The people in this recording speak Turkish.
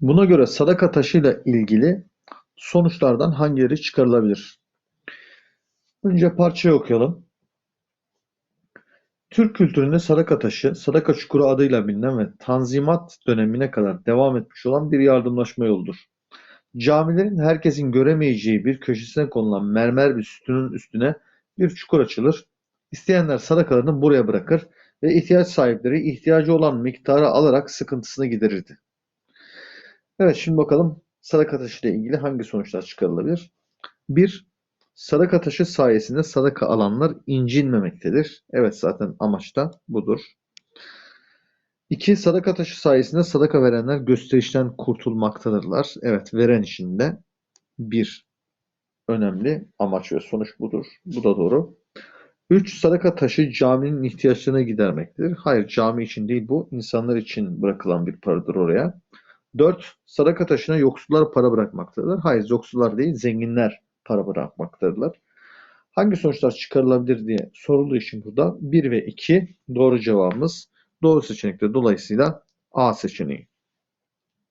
Buna göre sadaka taşıyla ilgili sonuçlardan hangileri çıkarılabilir? Önce parçayı okuyalım. Türk kültüründe sadaka taşı, sadaka çukuru adıyla bilinen ve Tanzimat dönemine kadar devam etmiş olan bir yardımlaşma yoludur. Camilerin herkesin göremeyeceği bir köşesine konulan mermer bir sütunun üstüne bir çukur açılır. İsteyenler sadakalarını buraya bırakır ve ihtiyaç sahipleri ihtiyacı olan miktarı alarak sıkıntısını giderirdi. Evet şimdi bakalım sadaka taşı ile ilgili hangi sonuçlar çıkarılabilir? 1. Sadaka taşı sayesinde sadaka alanlar incinmemektedir. Evet zaten amaç da budur. 2. Sadaka taşı sayesinde sadaka verenler gösterişten kurtulmaktadırlar. Evet veren için de bir önemli amaç ve sonuç budur. Bu da doğru. 3. Sadaka taşı caminin ihtiyaçlarını gidermektedir. Hayır cami için değil bu insanlar için bırakılan bir paradır oraya. 4. Sadaka taşına yoksullar para bırakmaktadırlar. Hayır yoksullar değil zenginler para bırakmaktadırlar. Hangi sonuçlar çıkarılabilir diye sorulduğu için burada 1 ve 2 doğru cevabımız doğru seçenekler. Dolayısıyla A seçeneği.